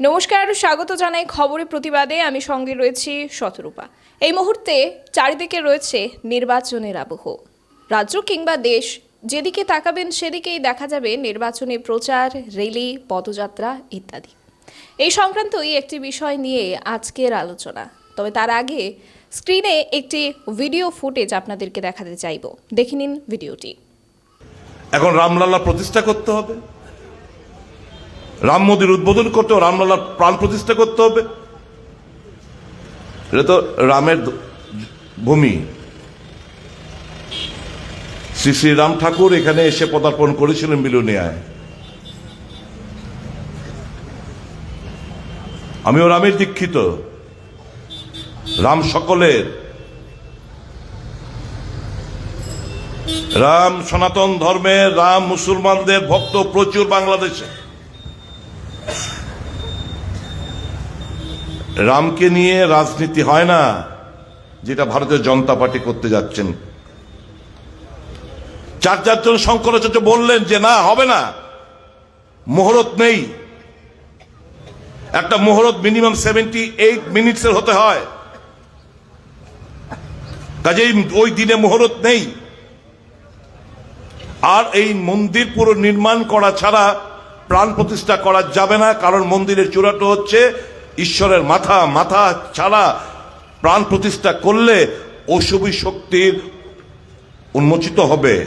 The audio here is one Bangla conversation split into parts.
নমস্কার স্বাগত জানাই খবরে প্রতিবাদে। আমি সঙ্গে রয়েছি শতরূপা। এই মুহূর্তে চারিদিকে রয়েছে নির্বাচনের আবহ। রাজ্য কিংবা দেশ যেদিকে তাকাবেন সেদিকেই দেখা যাবে নির্বাচনী প্রচার, রেলি, পদযাত্রা ইত্যাদি। এই সংক্রান্তই একটি বিষয় নিয়ে আজকের আলোচনা। তবে তার আগে স্ক্রিনে একটি ভিডিও ফুটেজ আপনাদেরকে দেখাতে চাইব। দেখে নিন ভিডিওটি। এখন রামলালা প্রতিষ্ঠা করতে হবে। রাম মন্দির উদ্বোধন করতে হবে, রামলালার প্রাণ প্রতিষ্ঠা করতে হবে। এটা তো রামের ভূমি। শ্রী শ্রী রাম ঠাকুর এখানে এসে পদার্পণ করেছিলেন বিলুনিয়ায় আমিও রামের দীক্ষিত। রাম সকলের। রাম সনাতন ধর্মের, রাম মুসলমানদের ভক্ত প্রচুর বাংলাদেশে। রামকে নিয়ে রাজনীতি হয় না, যেটা ভারতীয় জনতা পার্টি করতে যাচ্ছেন। চার চারজন শঙ্করাচার্য বললেন যে, না, হবে না। মোহরত নেই। একটা মোহরত মিনিমাম সেভেন্টি এইট মিনিটসের হতে হয়। কাজেই ওই দিনে মোহরত নেই। আর এই মন্দির পুরো নির্মাণ করা ছাড়া প্রাণ প্রতিষ্ঠা করা যাবে না, কারণ মন্দিরের চূড়াটা হচ্ছে ঈশ্বরের মাথা মাথা ছাড়া প্রাণ প্রতিষ্ঠা করলে অশুভী শক্তির উন্মোচিত হবে।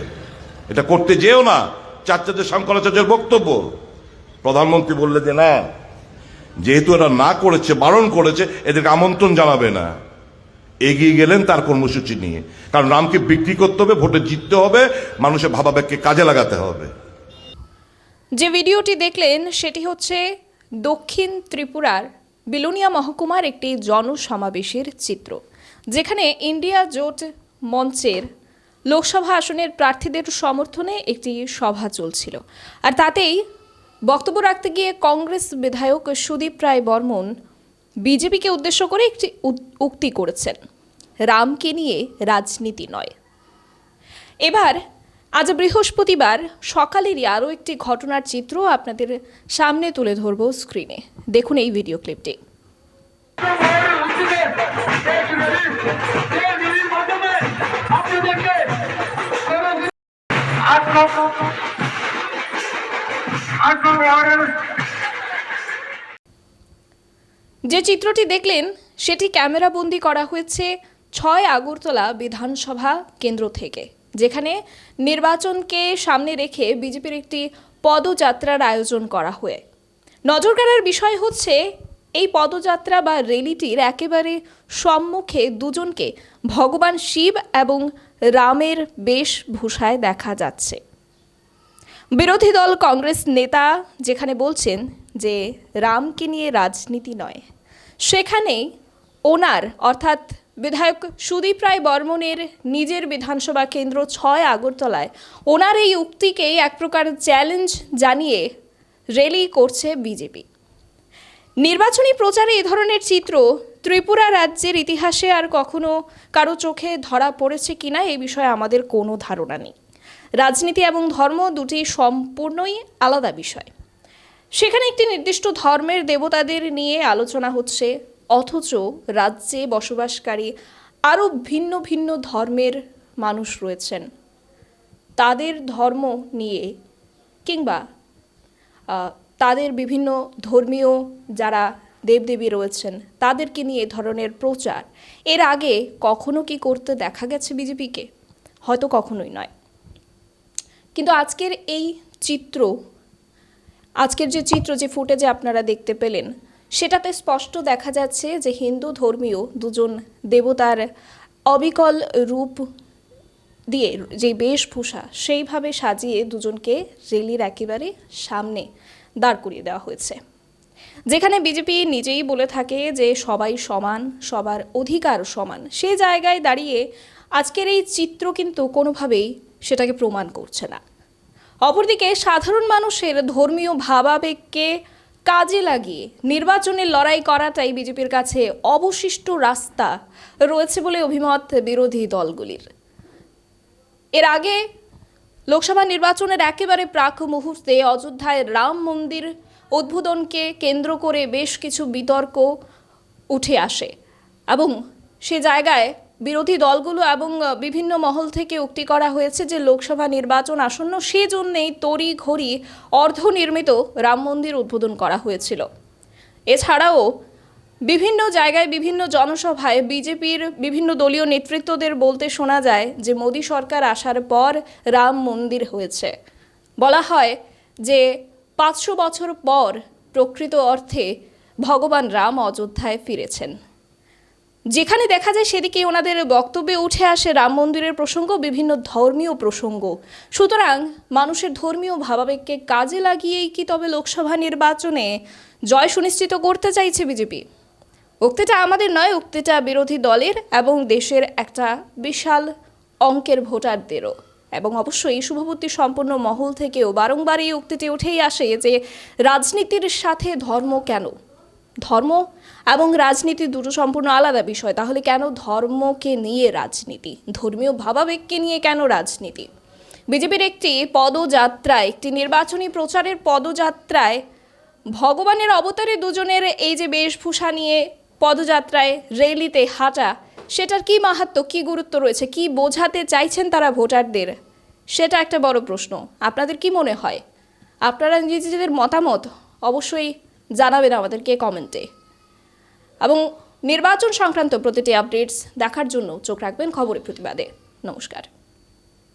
এটা করতে যেও না। চাচাদের শঙ্করাচার্যের বক্তব্য। প্রধানমন্ত্রী বললে যে, না, যেহেতু এরা না করেছে, বারণ করেছে, এদেরকে আমন্ত্রণ জানাবে না। এগিয়ে গেলেন তার কর্মসূচি নিয়ে। কারণ রামকে বিক্রি করতে হবে, ভোটে জিততে হবে, মানুষের ভাবাবেগকে কাজে লাগাতে হবে। যে ভিডিওটি দেখলেন, সেটি হচ্ছে দক্ষিণ ত্রিপুরার বিলোনিয়া মহকুমার একটি জনসমাবেশের চিত্র, যেখানে ইন্ডিয়া জোট মঞ্চের লোকসভা আসনের প্রার্থীদের সমর্থনে একটি সভা চলছিল। আর তাতেই বক্তব্য রাখতে গিয়ে কংগ্রেস বিধায়ক সুদীপ রায় বর্মন বিজেপিকে উদ্দেশ্য করে একটি উক্তি করেছেন, রামকে নিয়ে রাজনীতি নয়। এবার, আজ বৃহস্পতিবার সকালেরই আরও একটি ঘটনার চিত্র আপনাদের সামনে তুলে ধরব স্ক্রিনে। দেখুন এই ভিডিও ক্লিপটি। যে চিত্রটি দেখলেন, সেটি ক্যামেরাবন্দি করা হয়েছে ছয় আগরতলা বিধানসভা কেন্দ্র থেকে, যেখানে নির্বাচনকে সামনে রেখে বিজেপির একটি পদযাত্রার আয়োজন করা হয়। নজর কাড়ার বিষয় হচ্ছে এই পদযাত্রা বা র্যালিটির একেবারে সম্মুখে দুজনকে ভগবান শিব এবং রামের বেশভূষায় দেখা যাচ্ছে। বিরোধী দল কংগ্রেস নেতা যেখানে বলছেন যে রামকে নিয়ে রাজনীতি নয়, সেখানে ওনার অর্থাৎ বিধায়ক সুদীপ রায় বর্মনের নিজের বিধানসভা কেন্দ্র ছয় আগরতলায় ওনার এই উক্তিকেই এক প্রকার চ্যালেঞ্জ জানিয়ে র্যালি করছে বিজেপি। নির্বাচনী প্রচারে এ ধরনের চিত্র ত্রিপুরা রাজ্যের ইতিহাসে আর কখনো কারও চোখে ধরা পড়েছে কিনা এই বিষয়ে আমাদের কোনো ধারণা নেই। রাজনীতি এবং ধর্ম দুটি সম্পূর্ণই আলাদা বিষয়। সেখানে একটি নির্দিষ্ট ধর্মের দেবতাদের নিয়ে আলোচনা হচ্ছে, অথচ রাজ্যে বসবাসকারী আরও ভিন্ন ভিন্ন ধর্মের মানুষ রয়েছেন। তাদের ধর্ম নিয়ে কিংবা তাদের বিভিন্ন ধর্মীয় যারা দেবদেবী রয়েছেন, তাদেরকে নিয়ে এ ধরনের প্রচার। এর আগে কখনো কি করতে দেখা গেছে বিজেপিকে? হয়তো কখনোই নয়। কিন্তু আজকের এই চিত্র, আজকের যে চিত্র, যে ফুটেজে আপনারা দেখতে পেলেন, সেটাতে স্পষ্ট দেখা যাচ্ছে যে হিন্দু ধর্মীয় দুজন দেবতার অবিকল রূপ দিয়ে যে বেশভূষা, সেইভাবে সাজিয়ে দুজনকে রেলির একেবারে সামনে দাঁড় করিয়ে দেওয়া হয়েছে। যেখানে বিজেপি নিজেই বলে থাকে যে সবাই সমান, সবার অধিকার সমান। সে জায়গায় দাঁড়িয়ে আজকের এই চিত্র কিন্তু কোনোভাবেই সেটাকে প্রমাণ করছে না। অপরদিকে সাধারণ মানুষের ধর্মীয় ভাবাবেগকে কাজে লাগিয়ে নির্বাচনের লড়াই করাটাই বিজেপির কাছে অবশিষ্ট রাস্তা রয়েছে বলে অভিমত বিরোধী দলগুলির। এর আগে লোকসভা নির্বাচনের একেবারে প্রাক মুহূর্তে অযোধ্যায় রাম মন্দির উদ্বোধনকে কেন্দ্র করে বেশ কিছু বিতর্ক উঠে আসে এবং সে জায়গায় বিরোধী দলগুলো এবং বিভিন্ন মহল থেকে উক্তি করা হয়েছে যে লোকসভা নির্বাচন আসন্ন সেজন্যেই তড়ি ঘড়ি অর্ধনির্মিত রাম মন্দির উদ্বোধন করা হয়েছিল। এছাড়াও বিভিন্ন জায়গায় বিভিন্ন জনসভায় বিজেপির বিভিন্ন দলীয় নেতৃত্বদের বলতে শোনা যায় যে মোদী সরকার আসার পর রাম মন্দির হয়েছে। বলা হয় যে পাঁচশো বছর পর প্রকৃত অর্থে ভগবান রাম অযোধ্যায় ফিরেছেন। যেখানে দেখা যায় সেদিকে ওনাদের বক্তব্যে উঠে আসে রাম মন্দিরের প্রসঙ্গ, বিভিন্ন ধর্মীয় প্রসঙ্গ। সুতরাং মানুষের ধর্মীয় ভাবাবেগকে কাজে লাগিয়েই কি তবে লোকসভা নির্বাচনে জয় সুনিশ্চিত করতে চাইছে বিজেপি? উক্তিটা আমাদের নয়, উক্তিটা বিরোধী দলের এবং দেশের একটা বিশাল অঙ্কের ভোটারদেরও। এবং অবশ্যই শুভবুদ্ধি সম্পন্ন মহল থেকেও বারংবার এই উক্তিটি উঠেই আসে যে রাজনীতির সাথে ধর্ম কেন? ধর্ম এবং রাজনীতি দুটো সম্পূর্ণ আলাদা বিষয়। তাহলে কেন ধর্মকে নিয়ে রাজনীতি? ধর্মীয় ভাবাবেগকে নিয়ে কেন রাজনীতি? বিজেপির একটি পদযাত্রায়, একটি নির্বাচনী প্রচারের পদযাত্রায় ভগবানের অবতারে দুজনের এই যে বেশভূষা নিয়ে পদযাত্রায় রেলিতে হাঁটা, সেটার কি মাহাত্ম, কি গুরুত্ব রয়েছে, কি বোঝাতে চাইছেন তারা ভোটারদের? সেটা একটা বড় প্রশ্ন। আপনাদের কি মনে হয়? আপনারা নিজেদের মতামত অবশ্যই জানাবেন আমাদেরকে কমেন্টে। এবং নির্বাচন সংক্রান্ত প্রতিটি আপডেটস দেখার জন্য চোখ রাখবেন খবরের প্রতিবাদে। নমস্কার।